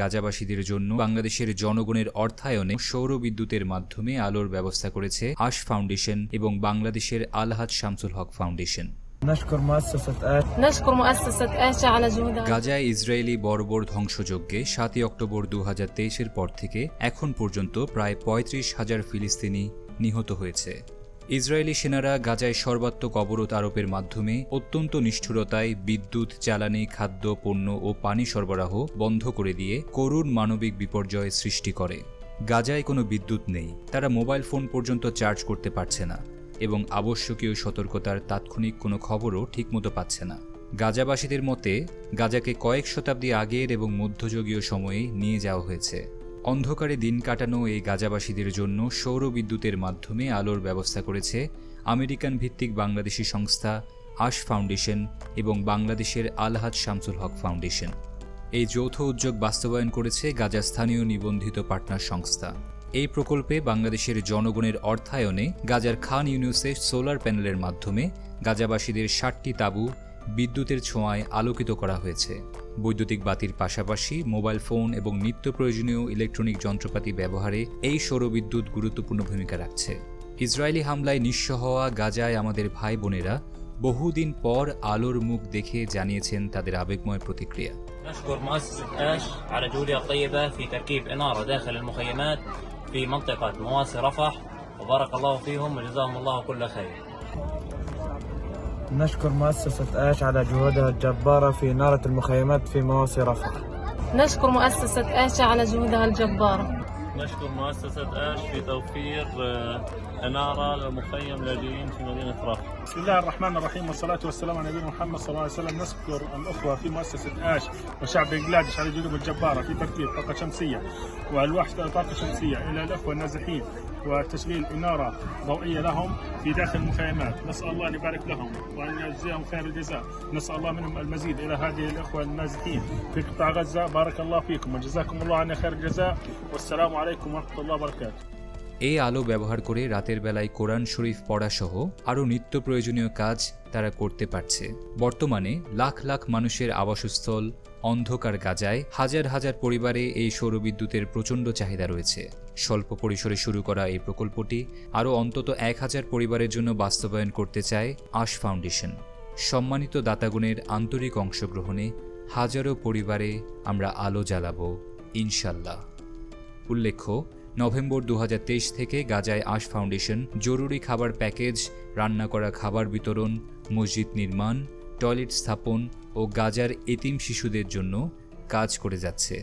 গাজাবাসীদের জন্য বাংলাদেশের জনগণের অর্থায়নে সৌর বিদ্যুতের মাধ্যমে আলোর ব্যবস্থা করেছে আশ ফাউন্ডেশন এবং বাংলাদেশের আলহাদ শামসুল হক ফাউন্ডেশন। গাজায় ইসরায়েলি বর্বর ধ্বংসযজ্ঞে সাতই অক্টোবর দু হাজার পর থেকে এখন পর্যন্ত প্রায় পঁয়ত্রিশ হাজার ফিলিস্তিনি নিহত হয়েছে। ইসরায়েলি সেনারা গাজায় সর্বাত্মক অবরোধ আরোপের মাধ্যমে অত্যন্ত নিষ্ঠুরতায় বিদ্যুৎ, জ্বালানি, খাদ্য, পণ্য ও পানি সরবরাহ বন্ধ করে দিয়ে করুণ মানবিক বিপর্যয় সৃষ্টি করে। গাজায় কোনো বিদ্যুৎ নেই, তারা মোবাইল ফোন পর্যন্ত চার্জ করতে পারছে না এবং আবশ্যকীয় সতর্কতার তাৎক্ষণিক কোনো খবরও ঠিকমতো পাচ্ছে না। গাজাবাসীদের মতে, গাজাকে কয়েক শতাব্দী আগের এবং মধ্যযুগীয় সময়ে নিয়ে যাওয়া হয়েছে। অন্ধকারে দিন কাটানো এই গাজাবাসীদের জন্য সৌর বিদ্যুতের মাধ্যমে আলোর ব্যবস্থা করেছে আমেরিকান ভিত্তিক বাংলাদেশি সংস্থা আশ ফাউন্ডেশন এবং বাংলাদেশের আলহাজ শামসুল হক ফাউন্ডেশন। এই যৌথ উদ্যোগ বাস্তবায়ন করেছে গাজা স্থানীয় নিবন্ধিত পার্টনার সংস্থা। এই প্রকল্পে বাংলাদেশের জনগণের অর্থায়নে গাজার খান ইউনিউসে সোলার প্যানেলের মাধ্যমে গাজাবাসীদের ষাটটি তাঁবু বিদ্যুতের ছোঁয়ায় আলোকিত করা হয়েছে। বৈদ্যুতিক বাতির পাশাপাশি মোবাইল ফোন এবং নিত্য প্রয়োজনীয় ইলেকট্রনিক যন্ত্রপাতি ব্যবহারে এই সৌরবিদ্যুৎ গুরুত্বপূর্ণ ভূমিকা রাখছে ইসরায়েলি হামলায় নিঃস্ব হওয়া গাজায় আমাদের ভাই বোনেরা বহুদিন পর আলোর মুখ দেখে জানিয়েছেন তাদের আবেগময় প্রতিক্রিয়া نشكر مؤسسة آش على جهودها الطيبة في تركيب إنارة داخل المخيمات في منطقة مواسي رفح وبارك الله فيهم وجزاهم الله كل خير نشكر مؤسسة آش على جهودها الجبارة في إنارة المخيمات في مواسي رفح. نشكر مؤسسة آشا على جهودها الجبارة. نشكر مؤسسة آش في توفير آه، إنارة للمخيم لاجئين في مدينة رفح. بسم الله الرحمن الرحيم والصلاة والسلام على نبينا محمد صلى الله عليه وسلم. نشكر الأخوة في مؤسسة آش وشعب بنجلاديش على جهودهم الجبارة في تركيب طاقة شمسية وألواح طاقة شمسية. إلى الأخوة النازحين. وتشغيل إنارة ضوئية لهم في داخل المخيمات. نسأل الله أن يبارك لهم وأن يجزيهم خير الجزاء. نسأل الله منهم المزيد. إلى هذه الأخوة النازحين في قطاع غزة. بارك الله فيكم وجزاكم الله عنا خير الجزاء. والسلام عليكم ورحمة الله وبركاته. এই আলো ব্যবহার করে রাতের বেলায় কোরআন শরীফ পড়াসহ আরও নিত্য প্রয়োজনীয় কাজ তারা করতে পারছে। বর্তমানে লাখ লাখ মানুষের আবাসস্থল, অন্ধকার গাজায় হাজার হাজার পরিবারে এই সৌরবিদ্যুতের প্রচণ্ড চাহিদা রয়েছে। স্বল্প পরিসরে শুরু করা এই প্রকল্পটি আরও অন্তত এক হাজার পরিবারের জন্য বাস্তবায়ন করতে চায় আশ ফাউন্ডেশন। সম্মানিত দাতাগুণের আন্তরিক অংশগ্রহণে হাজারো পরিবারে আমরা আলো জ্বালাবো, ইনশাল্লাহ। উল্লেখ্য নভেম্বর দু হাজার তেইশ থেকে গাজায় আশ ফাউন্ডেশন, জরুরি খাবার প্যাকেজ, রান্না করা খাবার বিতরণ, মসজিদ নির্মাণ, টয়লেট স্থাপন ও গাজার এতিম শিশুদের জন্য কাজ করে যাচ্ছে।